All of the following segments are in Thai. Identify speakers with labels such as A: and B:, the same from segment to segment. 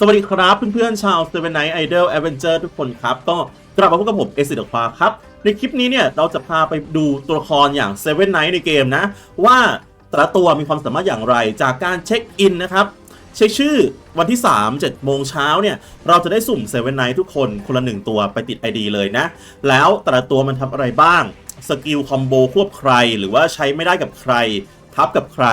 A: สวัสดีครับเพื่อนๆชาว Seven Night Idol Adventure ทุกคนครับ ก็กลับมาพบกับผมเอซิดควาครับ ในคลิปนี้เนี่ย เราจะพาไปดูตัวละครอย่าง Seven Night ในเกมนะ ว่าแต่ละตัวมีความสามารถอย่างไรจากการเช็คอินนะครับ เช็คชื่อวันที่ 3 7โมงเช้าเนี่ย เราจะได้สุ่ม Seven Night ทุกคนคนละหนึ่งตัวไปติด ID เลยนะ แล้วแต่ละตัวมันทำอะไรบ้างสกิลคอมโบควบใคร หรือว่าใช้ไม่ได้กับใครทับกับใคร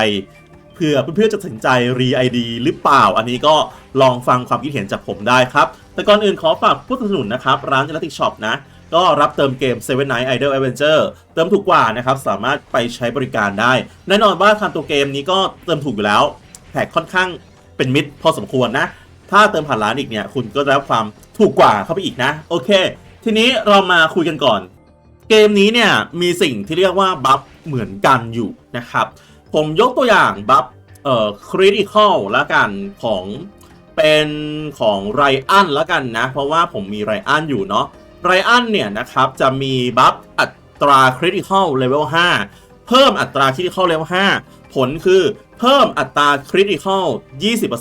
A: เพื่อเพื่อนๆจะตัดสินใจรีไอดีหรือเปล่า อันนี้ก็ลองฟังความคิดเห็นจากผมได้ครับ แต่ก่อนอื่นขอฝากผู้สนับสนุนนะครับ ร้าน e l a t i c Shop นะ ก็รับเติมเกม Seven Night Idol Adventure เติมถูกกว่านะครับ สามารถไปใช้บริการได้ แน่นอนว่าทางตัวเกมนี้ก็เติมถูกอยู่แล้วแท็กค่อนข้างเป็นมิตรพอสมควรนะ ถ้าเติมผ่านร้านอีกเนี่ยคุณก็จะได้รับความถูกกว่าเข้าไปอีกนะ โอเค ทีนี้เรามาคุยกันก่อน เกมนี้เนี่ยมีสิ่งที่เรียกว่าบัฟเหมือนกันอยู่นะครับผมยกตัวอย่างบัฟ เอ่อคริติคอลละกันของเป็นของไรอันละกันนะ เพราะว่าผมมีไรอันอยู่เนาะไรอันเนี่ยนะครับจะมีบัฟอัตราคริติคอลเลเวล5เพิ่มอัตราคริติคอลเลเวล5ผลคือเพิ่มอัตราคริติคอล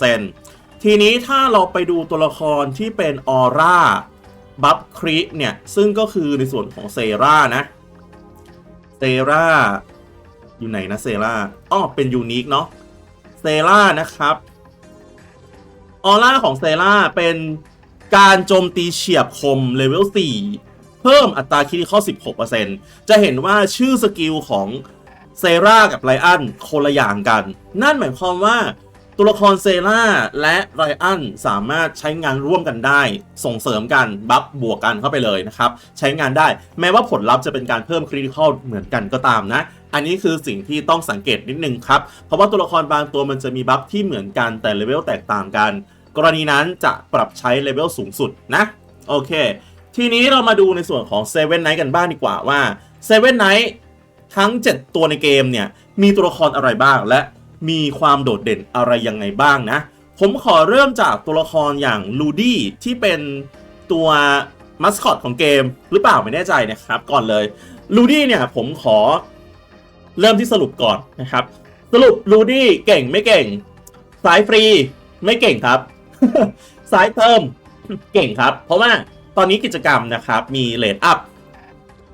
A: 20%ทีนี้ถ้าเราไปดูตัวละครที่เป็นออร่าบัฟคริเนี่ย ซึ่งก็คือในส่วนของเซรานะเซราอยู่ไหนนะเซราอ้อเป็นยูนิคเนาะ เซรานะครับออร่าของเซราเป็นการโจมตีเฉียบคมเลเวล 4 เพิ่มอัตราคิริคอล16%จะเห็นว่าชื่อสกิลของเซรากับไลอันคนละอย่างกัน นั่นหมายความว่า ตัวละครเซราและไรอันสามารถใช้งานร่วมกันได้ ส่งเสริมกันบัฟบวกกันเข้าไปเลยนะครับ ใช้งานได้แม้ว่าผลลัพธ์จะเป็นการเพิ่มคริติคอลเหมือนกันก็ตามนะ อันนี้คือสิ่งที่ต้องสังเกตนิดนึงครับ เพราะว่าตัวละครบางตัวมันจะมีบัฟที่เหมือนกันแต่เลเวลแตกต่างกัน กรณีนั้นจะปรับใช้เลเวลสูงสุดนะโอเค ทีนี้เรามาดูในส่วนของ Seven Night กันบ้างดีกว่าว่า Seven Night ทั้ง 7 ตัวในเกมเนี่ยมีตัวละครอะไรบ้างและ มีความโดดเด่นอะไรยังไงบ้างนะ ผมขอเริ่มจากตัวละครอย่างลูดี้ที่เป็นตัวมัสคอตของเกมหรือเปล่าไม่แน่ใจนะครับ ก่อนเลยลูดี้เนี่ยผมขอเริ่มที่สรุปก่อนนะครับ สรุปลูดี้เก่งไม่เก่ง สายฟรีไม่เก่งครับ สายเติมเก่งครับ เพราะว่าตอนนี้กิจกรรมนะครับ มีเลดอัพ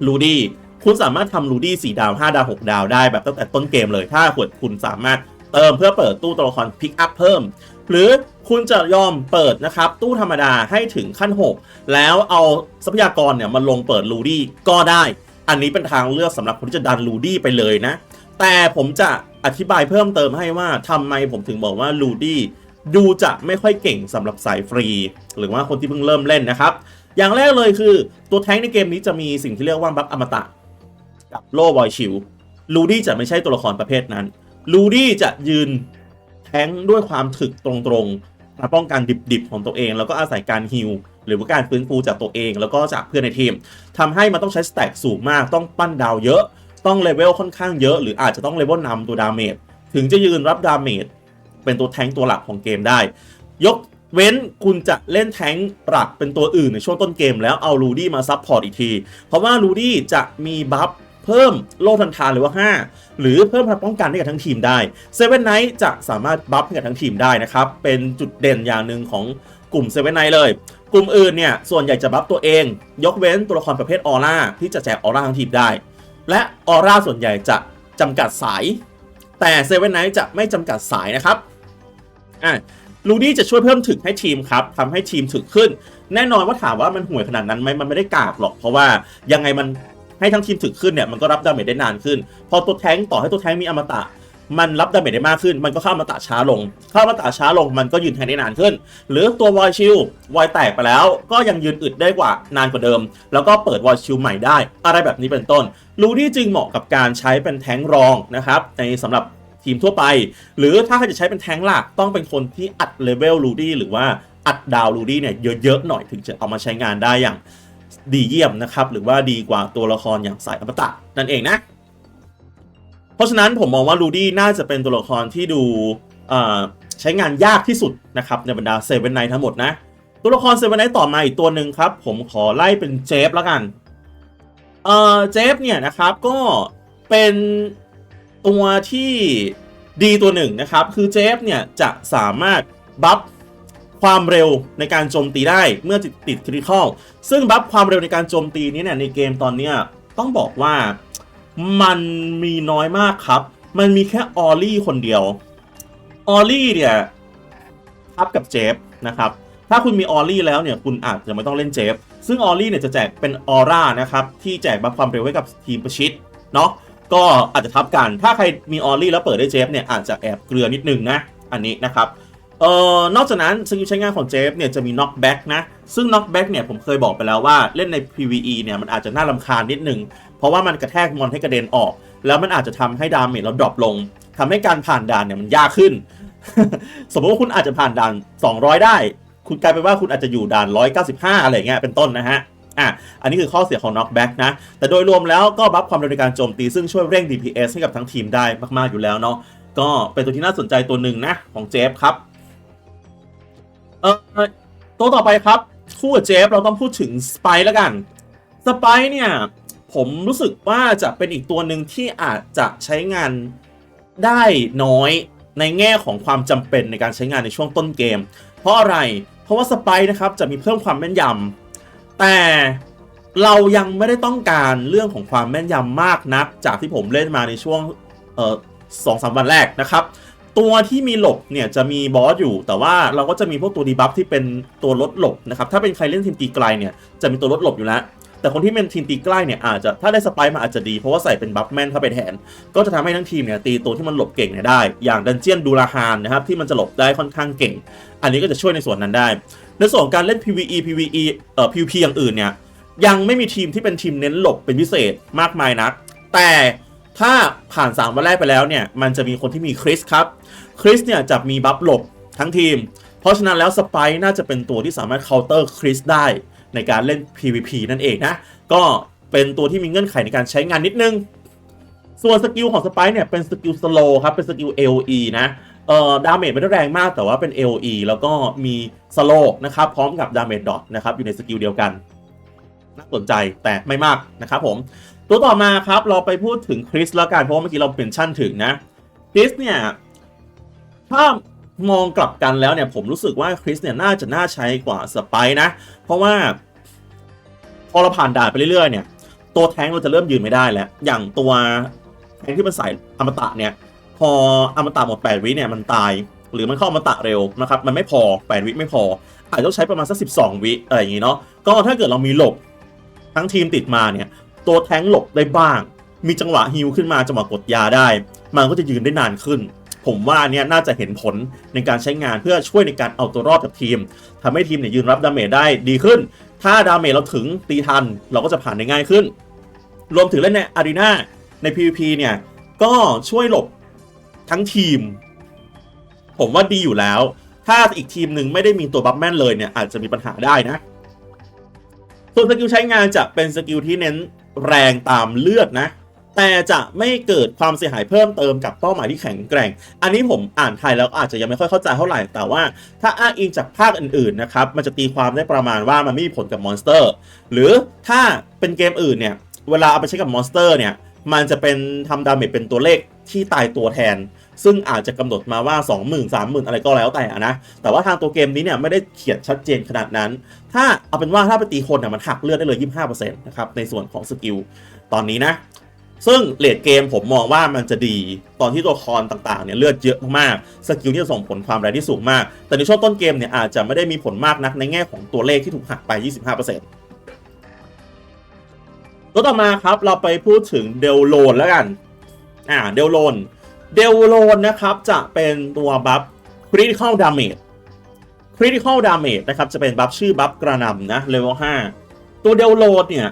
A: ลูดี้คุณสามารถทำลูดี้4ดาว 5 ดาว 6 ดาวได้แบบตั้งแต่ต้นเกมเลย ถ้าคุณคุณสามารถ เติมเพื่อเปิดตู้ตัวละครพิกอัพเพิ่ม หรือคุณจะยอมเปิดนะครับ ตู้ธรรมดาให้ถึงขั้น 6 แล้วเอาทรัพยากรเนี่ยมาลงเปิดลูดี้ก็ได้ อันนี้เป็นทางเลือกสำหรับคนที่จะดันลูดี้ไปเลยนะ แต่ผมจะอธิบายเพิ่มเติมให้ว่าทำไมผมถึงบอกว่าลูดี้ดูจะไม่ค่อยเก่งสำหรับสายฟรี หรือว่าคนที่เพิ่งเริ่มเล่นนะครับ อย่างแรกเลยคือตัวแท้งในเกมนี้จะมีสิ่งที่เรียกว่าบัฟอมตะกับโล่วอยชิลลูดี้จะไม่ใช่ตัวละครประเภทนั้น ลูดี้จะยืนแทงด้วยความถึกตรงๆมาป้องกันดิบๆของตัวเอง แล้วก็อาศัยการฮิลหรือว่าการฟื้นฟูจากตัวเอง แล้วก็จากเพื่อนในทีมทำให้มันต้องใช้สแต็กสูงมาก ต้องปั้นดาวเยอะ ต้องเลเวลค่อนข้างเยอะ หรืออาจจะต้องเลเวลนำตัวดาเมจ ถึงจะยืนรับดาเมจเป็นตัวแทงตัวหลักของเกมได้ ยกเว้นคุณจะเล่นแทงหลักเป็นตัวอื่นในช่วงต้นเกม แล้วเอาลูดี้มาซับพอร์ตอีกที เพราะว่าลูดี้จะมีบัฟ เพิ่มโล่ทันทานหรือว่า 5 หรือเพิ่มพลังป้องกันให้กับทั้งทีมได้เซเว่นไนท์จะสามารถบัฟให้กับทั้งทีมได้นะครับ เป็นจุดเด่นอย่างหนึ่งของกลุ่มเซเว่นไนท์เลย กลุ่มอื่นเนี่ย ส่วนใหญ่จะบัฟตัวเอง ยกเว้นตัวละครประเภทออร่าที่จะแจกออร่าทั้งทีมได้ และออร่าส่วนใหญ่จะจำกัดสาย แต่เซเว่นไนท์จะไม่จำกัดสายนะครับอะลูดี้จะช่วยเพิ่มถึกให้ทีมครับทำให้ทีมถึกขึ้น แน่นอนว่าถามว่ามันห่วยขนาดนั้นไหมมันไม่ได้กากหรอก เพราะว่ายังไงมัน ให้ทั้งทีมถึกขึ้นเนี่ยมันก็รับดาเมจได้นานขึ้น พอตัวแท้งต่อให้ตัวแท้งมีอมตะ มันรับดาเมจได้มากขึ้น มันก็เข้าอมตะช้าลง เข้าอมตะช้าลงมันก็ยืนแทงได้นานขึ้น หรือตัววอยชิลวอยแตกไปแล้ว ก็ยังยืนอึดได้กว่านานกว่าเดิม แล้วก็เปิดวอยชิลใหม่ได้ อะไรแบบนี้เป็นต้นลูดี้จึงเหมาะกับการใช้เป็นแท้งรองนะครับในสำหรับทีมทั่วไป หรือถ้าใครจะใช้เป็นแท้งหลักต้องเป็นคนที่อัดเลเวลลูดี้หรือว่าอัดดาวลูดี้เนี่ยเยอะๆหน่อยถึงจะเอามาใช้งานได้อย่าง ดีเยี่ยมนะครับ หรือว่าดีกว่าตัวละครอย่างสายอมตะนั่นเองนะ เพราะฉะนั้นผมมองว่าลูดี้น่าจะเป็นตัวละครที่ดูใช้งานยากที่สุดนะครับในบรรดาเซเว่นไนทั้งหมดนะ ตัวละครเซเว่นไนต่อมาอีกตัวหนึ่งครับ ผมขอไล่เป็นเจฟแล้วกันเอ่อเจฟเนี่ยนะครับก็เป็นตัวที่ดีตัวหนึ่งนะครับ คือเจฟเนี่ยจะสามารถบัฟ ความเร็วในการโจมตีได้เมื่อติดติดคริคอลซึ่งบัฟความเร็วในการโจมตีนี้เนี่ยในเกมตอนเนี้ต้องบอกว่ามันมีน้อยมากครับ มันมีแค่ออลลี่คนเดียว ออลลี่เนี่ยทับกับเจฟนะครับถ้าคุณมีออลลี่แล้วเนี่ยคุณอาจจะไม่ต้องเล่นเจฟ ซึ่งออลลี่เนี่ยจะแจกเป็นออร่านะครับ ที่แจกบัฟความเร็วให้กับทีมประชิดเนาะก็อาจจะทับกัน ถ้าใครมีออลลี่แล้วเปิดได้เจฟเนี่ยอาจจะแอบเกลือนิดนึงนะ อันนี้นะครับ เอ่อนอกจากนั้นสกิลใช้งานของเจฟเนี่ยจะมี knockback นะซึ่ง knockback เนี่ยผมเคยบอกไปแล้วว่าเล่นใน PVE เนี่ยมันอาจจะน่ารำคาญนิดนึงเพราะว่ามันกระแทกมอนให้กระเด็นออก แล้วมันอาจจะทำให้ดาเมจเราดรอปลงทำให้การผ่านด่านเนี่ยมันยากขึ้น สมมติว่าคุณอาจจะผ่านด่าน 200 ได้ คุณกลายเป็นว่าคุณอาจจะอยู่ด่าน 195 อะไรอย่างเงี้ยเป็นต้นนะฮะอะอันนี้คือข้อเสียของ knockback นะ แต่โดยรวมแล้วก็บัฟความเร็วในการโจมตีซึ่งช่วยเร่ง DPS ให้กับทั้งทีมได้มากๆอยู่แล้วเนาะก็เป็นตัวที่น่าสนใจตัวหนึ่งนะของเจฟครับ เออตัวต่อไปครับคู่กับเจฟเราต้องพูดถึงสไปแล้วกันสไปเนี่ยผมรู้สึกว่าจะเป็นอีกตัวหนึ่งที่อาจจะใช้งานได้น้อยในแง่ของความจำเป็นในการใช้งานในช่วงต้นเกม เพราะอะไร เพราะว่าสไปนะครับจะมีเพิ่มความแม่นยำแต่เรายังไม่ได้ต้องการเรื่องของความแม่นยำมากนัก จากที่ผมเล่นมาในช่วงเออสองสามวันแรกนะครับ ตัวที่มีหลบเนี่ยจะมีบอสอยู่ แต่ว่าเราก็จะมีพวกตัวดีบัฟที่เป็นตัวลดหลบนะครับถ้าเป็นใครเล่นทีมตีไกลเนี่ยจะมีตัวลดหลบอยู่แล้วแต่คนที่เป็นทีมตีใกล้เนี่ยอาจจะถ้าได้สไปร์มาอาจจะดีเพราะว่าใส่เป็นบัฟแมนเข้าไปแทน ก็จะทำให้ทั้งทีมเนี่ยตีตัวที่มันหลบเก่งเนี่ยได้ อย่างดันเจียนดูราฮานนะครับที่มันจะหลบได้ค่อนข้างเก่ง อันนี้ก็จะช่วยในส่วนนั้นได้ ในส่วนของการเล่น PVE PVE เอ่อ PVP อย่างอื่นเนี่ยยังไม่มีทีมที่เป็นทีมเน้นหลบเป็นพิเศษมากมายนัก แต่ถ้าผ่าน 3 วันแรกไปแล้วเนี่ยมันจะมีคนที่มีคริสครับ คริสเนี่ยจะมีบัฟหลบทั้งทีม เพราะฉะนั้นแล้วสไปน่าจะเป็นตัวที่สามารถเคาน์เตอร์คริสได้ในการเล่น PVP นั่นเองนะ ก็เป็นตัวที่มีเงื่อนไขในการใช้งานนิดนึง ส่วนสกิลของสไปเนี่ยเป็นสกิลสโลครับ เป็นสกิล AOE นะ เอ่อ ดาเมจไม่ได้แรงมากแต่ว่าเป็น AOE แล้วก็มีสโลนะครับ พร้อมกับดาเมจดอทนะครับ อยู่ในสกิลเดียวกัน น่าสนใจแต่ไม่มากนะครับผม ตัวต่อมาครับ เราไปพูดถึงคริสแล้วกัน เพราะว่าเมื่อกี้เราเป็นชั่นถึงนะ คริสเนี่ย ถ้ามองกลับกันแล้วเนี่ยผมรู้สึกว่าคริสเนี่ยน่าจะน่าใช้กว่าสไปนะ เพราะว่า พอเราผ่านด่านไปเรื่อยๆเนี่ย ตัวแท้งเราจะเริ่มยืนไม่ได้แล้ว อย่างตัวแท้งที่มันใส่อมตะเนี่ย พออมตะหมด 8 วิเนี่ยมันตาย หรือมันเข้าอมตะเร็วนะครับ มันไม่พอ 8 วิไม่พอ อาจจะต้องใช้ประมาณสัก 12 วิอะไรอย่างงี้เนาะก็ถ้าเกิดเรามีหลบทั้งทีมติดมาเนี่ย ตัวแท้งหลบได้บ้าง มีจังหวะฮิลขึ้นมาจังหวะกดยาได้ มันก็จะยืนได้นานขึ้น ผมว่าเนี่ยน่าจะเห็นผลในการใช้งานเพื่อช่วยในการเอาตัวรอดกับทีมทำให้ทีมเนี่ยยืนรับดาเมจได้ดีขึ้น ถ้าดาเมจเราถึงตีทัน เราก็จะผ่านได้ง่ายขึ้น รวมถึงเล่นในอารีนาใน PVP เนี่ยก็ช่วยหลบทั้งทีม ผมว่าดีอยู่แล้ว ถ้าอีกทีมหนึ่งไม่ได้มีตัวบัฟแมนเลยเนี่ยอาจจะมีปัญหาได้นะส่วนสกิลใช้งานจะเป็นสกิลที่เน้นแรงตามเลือดนะ แต่จะไม่เกิดความเสียหายเพิ่มเติมกับเป้าหมายที่แข็งแกร่ง อันนี้ผมอ่านไทยแล้วอาจจะยังไม่ค่อยเข้าใจเท่าไหร่ แต่ว่าถ้าอ้างอิงจากภาคอื่นๆนะครับ มันจะตีความได้ประมาณว่ามันไม่มีผลกับมอนสเตอร์ หรือถ้าเป็นเกมอื่นเนี่ย เวลาเอาไปใช้กับมอนสเตอร์เนี่ย มันจะเป็นทำดาเมจเป็นตัวเลขที่ตายตัวแทน ซึ่งอาจจะกำหนดมาว่า 20,000 30,000 อะไรก็แล้วแต่นะ แต่ว่าทางตัวเกมนี้เนี่ยไม่ได้เขียนชัดเจนขนาดนั้น ถ้าเอาเป็นว่าถ้าไปตีคนเนี่ยมันหักเลือดได้เลย 25%นะครับ ในส่วนของสกิล ตอนนี้นะ ซึ่งเลดเกมผมมองว่ามันจะดีตอนที่ตัวคอนต่างๆเนี่ยเลือดเยอะมากๆสกิลที่จะส่งผลความแรงที่สูงมาก แต่ในช่วงต้นเกมเนี่ยอาจจะไม่ได้มีผลมากนักในแง่ของตัวเลขที่ถูกหักไป 25%ตัวต่อมาครับเราไปพูดถึงเดลโลนแล้วกัน อ่าเดลโลนเดลโลนนะครับจะเป็นตัวบัฟ critical damage critical damage นะครับจะเป็นบัฟชื่อบัฟกระนำนะเลเวล5ตัวเดลโลนเนี่ย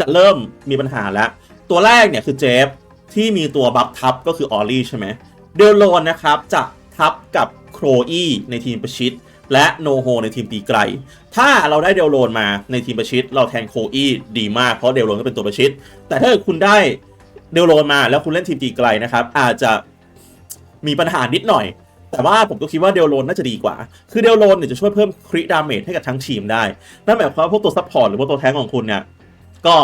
A: จะเริ่มมีปัญหาแล้ว ตัวแรกเนี่ยคือเจฟที่มีตัวบัฟทับก็คือออลลี่ใช่ไหมเดลโลนนะครับจะทับกับโครอีในทีมประชิด และโนโฮในทีมตีไกล ถ้าเราได้เดลโลนมาในทีมประชิด เราแทนโคอีดีมากเพราะเดลโลนก็เป็นตัวประชิด แต่ถ้าคุณได้เดลโลนมาแล้วคุณเล่นทีมตีไกลนะครับอาจจะมีปัญหานิดหน่อย แต่ว่าผมก็คิดว่าเดลโลนน่าจะดีกว่า คือเดลโลนเนี่ยจะช่วยเพิ่มคริดาเมจให้กับทั้งทีมได้ นั่นหมายความว่าพวกตัวซัพพอร์ตหรือว่าตัวแท้งของคุณเนี่ยก็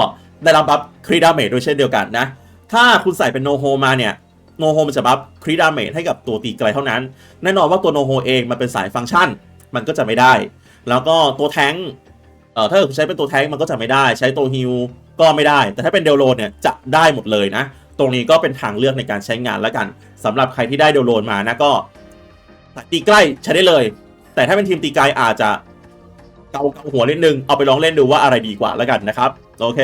A: ได้รับบัฟคริดาเมจด้วยเช่นเดียวกันนะ ถ้าคุณใส่เป็นโนโฮมาเนี่ยโนโฮมันจะบัฟคริดาเมจให้กับตัวตีไกลเท่านั้น แน่นอนว่าตัวโนโฮเองมันเป็นสายฟังก์ชัน มันก็จะไม่ได้ แล้วก็ตัวแท้งเอ่อถ้าเกิดใช้เป็นตัวแท้งมันก็จะไม่ได้ ใช้ตัวฮิลก็ไม่ได้ แต่ถ้าเป็นเดลโลนเนี่ยจะได้หมดเลยนะ ตรงนี้ก็เป็นทางเลือกในการใช้งานแล้วกันสำหรับใครที่ได้เดลโลนมานะก็ตีใกล้ใช้ได้เลย แต่ถ้าเป็นทีมตีไกลอาจจะเกาเกาหัวนิดนึงเอาไปลองเล่นดูว่าอะไรดีกว่าแล้วกันนะครับ โอเค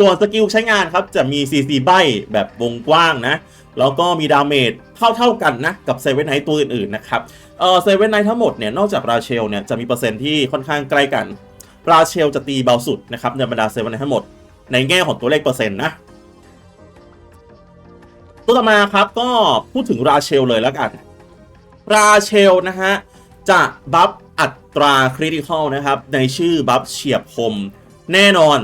A: ส่วนสกิลใช้งานครับจะมี CC ใบแบบวงกว้างนะ แล้วก็มีดาเมจเท่าเท่าๆกันนะกับเซเว่นไนท์ตัวอื่นๆนะครับเออเซเว่นไนท์ทั้งหมดเนี่ยนอกจากราเชลเนี่ยจะมีเปอร์เซ็นต์ที่ค่อนข้างใกล้กัน ราเชลจะตีเบาสุดนะครับในบรรดาเซเว่นไนท์ทั้งหมดในแง่ของตัวเลขเปอร์เซ็นต์นะตัวต่อมาครับก็พูดถึงราเชลเลยแล้วกัน ราเชลนะฮะจะบัฟอัตราคริติคอลนะครับในชื่อบัฟเฉียบคมแน่นอน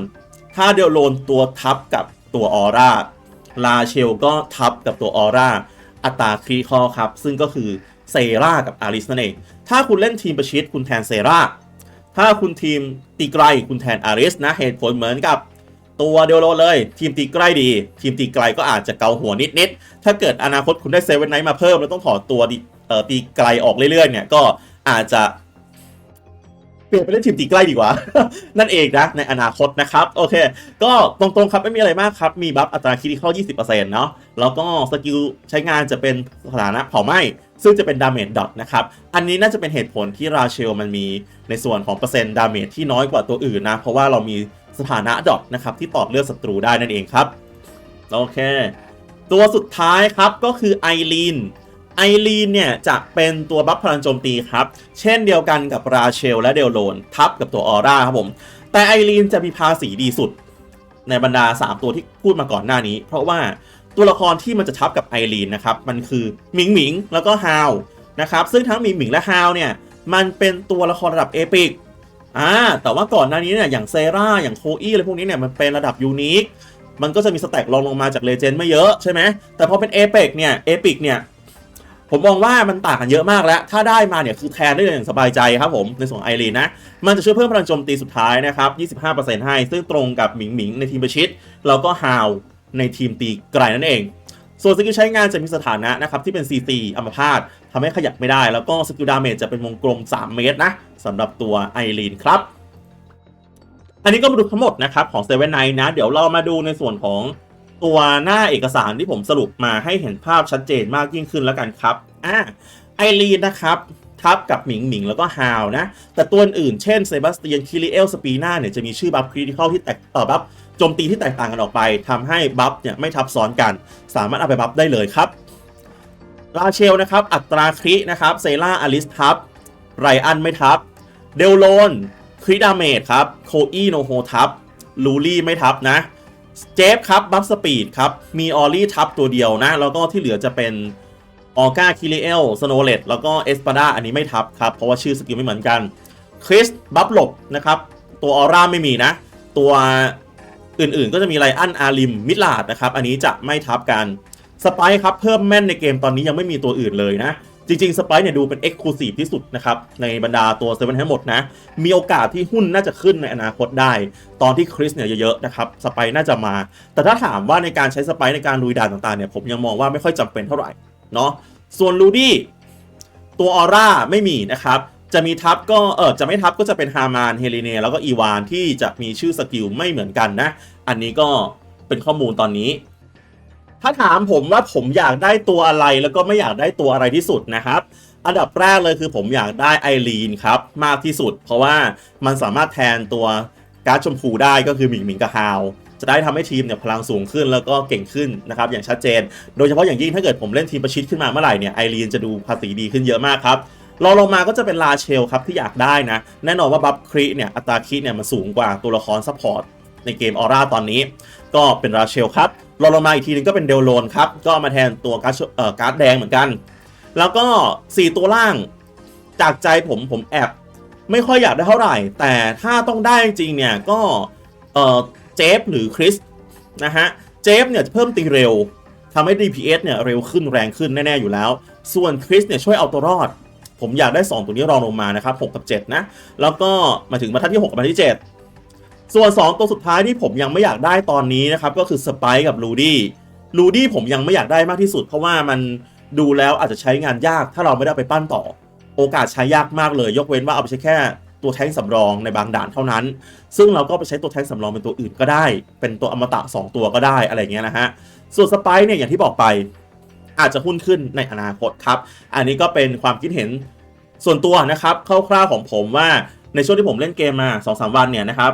A: ถ้าเดลโลนตัวทับกับตัวออร่าราเชลก็ทับกับตัวออร่าอัตราคริติคอครับ ซึ่งก็คือเซรากับอาริสนั่นเอง ถ้าคุณเล่นทีมประชิดคุณแทนเซราถ้าคุณทีมตีไกลคุณแทนอาริสนะเหตุผลเหมือนกับตัวเดียวโลเลย ทีมตีใกล้ดี ทีมตีไกลก็อาจจะเกาหัวนิดๆ ถ้าเกิดอนาคตคุณได้เซเว่นไนท์มาเพิ่ม แล้วต้องถอดตัวเอ่อตีไกลออกเรื่อยๆ เนี่ย ก็อาจจะ เปลี่ยนไปเล่นทีมตีใกล้ดีกว่า นั่นเองนะ ในอนาคตนะครับ โอเค ก็ตรงๆครับไม่มีอะไรมากครับ มีบัฟอัตราคิดเข้า 20%เนาะแล้วก็สกิลใช้งานจะเป็นสถานะเผาไหม้ซึ่งจะเป็นดาเมจดอทนะครับ อันนี้น่าจะเป็นเหตุผลที่ราเชลมันมีในส่วนของเปอร์เซ็นต์ดาเมจที่น้อยกว่าตัวอื่นนะ เพราะว่าเรามีสถานะดอทนะครับที่ตอดเลือดศัตรูได้นั่นเองครับ โอเค ตัวสุดท้ายครับก็คือไอรีน ไอรีนเนี่ยจะเป็นตัวบัฟพลังโจมตีครับ เช่นเดียวกันกับราเชลและเดลโลน ทับกับตัวออร่าครับผม แต่ไอรีนจะมีภาษีดีสุด ในบรรดา 3 ตัวที่พูดมาก่อนหน้านี้ เพราะว่าตัวละครที่มันจะทับกับไอรีนนะครับ มันคือหมิงหมิงแล้วก็ฮาวนะครับ ซึ่งทั้งหมิงหมิงและฮาวเนี่ย มันเป็นตัวละครระดับเอพิกอ่าแต่ว่าก่อนหน้านี้เนี่ยอย่างเซราอย่างโคอี้อะไรพวกนี้เนี่ยมันเป็นระดับยูนิคมันก็จะมีสแต็กรองลงมาจากเลเจนด์ไม่เยอะใช่ไหมแต่พอเป็นเอเ c เนี่ยเอพิกเนี่ย ผมมองว่ามันต่างกันเยอะมากแล้ว ถ้าได้มาเนี่ยคือแทนได้อย่างสบายใจครับผม ในส่วนไอรีนนะ มันจะช่วยเพิ่มพลังโจมตีสุดท้ายนะครับ 25%ให้ ซึ่งตรงกับหมิงหมิงในทีมประชิด แล้วก็ฮาวในทีมตีไกลนั่นเอง ส่วนสกิลใช้งานจะมีสถานะนะครับที่เป็น CC อัมพาตทำให้ขยับไม่ได้ แล้วก็สกิลดาเมจจะเป็นวงกลม 3 เมตรนะสำหรับตัวไอรีนครับ อันนี้ก็มาดูทั้งหมดนะครับของ7 n i นะ เดี๋ยวเรามาดูในส่วนของ ตัวหน้าเอกสารที่ผมสรุปมาให้เห็นภาพชัดเจนมากยิ่งขึ้นแล้วกันครับอ่าไอรีนนะครับทับกับหมิงหมิงแล้วก็ฮาวนะ แต่ตัวอื่นเช่นเซบาสเตียนคิริเอลสปีนาเนี่ยจะมีชื่อบัฟคริติคอลที่แตกเอ่อบัฟโจมตีที่แตกต่างกันออกไปทำให้บัฟเนี่ยไม่ทับซ้อนกัน สามารถเอาไปบัฟได้เลยครับราเชลนะครับ อัตราครินะครับเซล่าอลิสทับไรอันไม่ทับ เดลโลนคริดาเมจครับ โคอีโนโฮทับลูลี่ไม่ทับนะ เจฟครับบัฟสปีดครับ มีออลลี่ทับตัวเดียวนะ แล้วก็ที่เหลือจะเป็นออก้าคิริเอลสโนเลตแล้วก็เอสปาดาอันนี้ไม่ทับครับ เพราะว่าชื่อสกิลไม่เหมือนกันคริสบัฟหลบนะครับ ตัวออร่าไม่มีนะ ตัวอื่นๆ ก็จะมีไลอันอาริมมิดลาดนะครับ อันนี้จะไม่ทับกันสไปครับเพิ่มแม่นในเกมตอนนี้ยังไม่มีตัวอื่นเลยนะ จริงๆสไปเนี่ยดูเป็น Exclusive ที่สุดนะครับในบรรดาตัวเซเว่นทั้งหมดนะ มีโอกาสที่หุ้นน่าจะขึ้นในอนาคตได้ ตอนที่คริสเนี่ยเยอะๆนะครับสไปน่าจะมา แต่ถ้าถามว่าในการใช้สไปในการลุยด่านต่างๆเนี่ยผมยังมองว่าไม่ค่อยจำเป็นเท่าไหร่เนาะส่วนลูดี้ตัวออร่าไม่มีนะครับจะมีทับก็เออจะไม่ทับก็จะเป็นฮามานเฮเลเนแล้วก็อีวานที่จะมีชื่อสกิลไม่เหมือนกันนะ อันนี้ก็เป็นข้อมูลตอนนี้ ถ้าถามผมว่าผมอยากได้ตัวอะไรแล้วก็ไม่อยากได้ตัวอะไรที่สุดนะครับ อันดับแรกเลยคือผมอยากได้ไอรีนครับมากที่สุด เพราะว่ามันสามารถแทนตัวการ์ดชมพูได้ก็คือหมิงหมิงกับฮาวจะได้ทำให้ทีมเนี่ยพลังสูงขึ้นแล้วก็เก่งขึ้นนะครับอย่างชัดเจน โดยเฉพาะอย่างยิ่งถ้าเกิดผมเล่นทีมประชิดขึ้นมาเมื่อไหร่เนี่ยไอรีนจะดูภาษีดีขึ้นเยอะมากครับรองลงมาก็จะเป็นลาเชลครับที่อยากได้นะ แน่นอนว่าบัฟครีเนี่ยอัตราครีเนี่ยมันสูงกว่าตัวละครซัพพอร์ต ในเกมออร่าตอนนี้ ก็เป็นราเชลครับรองลงมาอีกทีนึงก็เป็นเดลโลนครับ ก็มาแทนตัวการ์ดเอ่อการ์ดแดงเหมือนกัน แล้วก็ 4 ตัวล่างจากใจผมผมแอบไม่ค่อยอยากได้เท่าไหร่ แต่ถ้าต้องได้จริงเนี่ยก็เอ่อเจฟหรือคริสนะฮะเจฟเนี่ยจะเพิ่มตีเร็วทำให้ DPS เนี่ยเร็วขึ้นแรงขึ้นแน่ ๆ อยู่แล้ว ส่วนคริสเนี่ยช่วยเอาตัวรอด ผมอยากได้ 2 ตัวนี้รองลงมานะครับ 6 กับ 7 นะ แล้วก็มาถึงบรรทัดที่ 6 กับบรรทัดที่ 7 ส่วน 2 ตัวสุดท้ายที่ผมยังไม่อยากได้ตอนนี้นะครับ ก็คือสไปกับลูดี้ลูดี้ผมยังไม่อยากได้มากที่สุด เพราะว่ามันดูแล้วอาจจะใช้งานยาก ถ้าเราไม่ได้ไปปั้นต่อ โอกาสใช้ยากมากเลย ยกเว้นว่าเอาไปใช้แค่ตัวแท้งสำรองในบางด่านเท่านั้น ซึ่งเราก็ไปใช้ตัวแท้งสำรองเป็นตัวอื่นก็ได้ เป็นตัวอมตะ 2 ตัวก็ได้อะไรเงี้ยนะฮะส่วนสไปซ์เนี่ยอย่างที่บอกไป อาจจะหุ้นขึ้นในอนาคตครับ อันนี้ก็เป็นความคิดเห็นส่วนตัวนะครับคร่าวๆของผมว่าในช่วงที่ผมเล่นเกมมา2อสวันเนี่ยนะครับ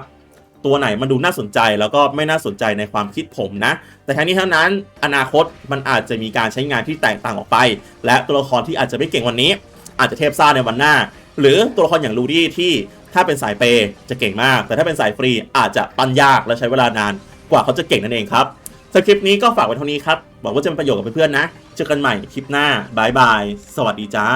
A: ตัวไหนมันดูน่าสนใจแล้วก็ไม่น่าสนใจในความคิดผมนะ แต่ทั้งนี้ทั้งนั้นอนาคตมันอาจจะมีการใช้งานที่แตกต่างออกไป และตัวละครที่อาจจะไม่เก่งวันนี้ อาจจะเทพซ่าในวันหน้า หรือตัวละครอย่างลูดี้ที่ถ้าเป็นสายเปย์จะเก่งมาก แต่ถ้าเป็นสายฟรีอาจจะปั้นยากและใช้เวลานานกว่าเขาจะเก่งนั่นเองครับสคริปต์นี้ก็ฝากไว้เท่านี้ครับหวังว่าจะเป็นประโยชน์กับเพื่อนๆนะ เจอกันใหม่คลิปหน้าบายบาย สวัสดีจ้า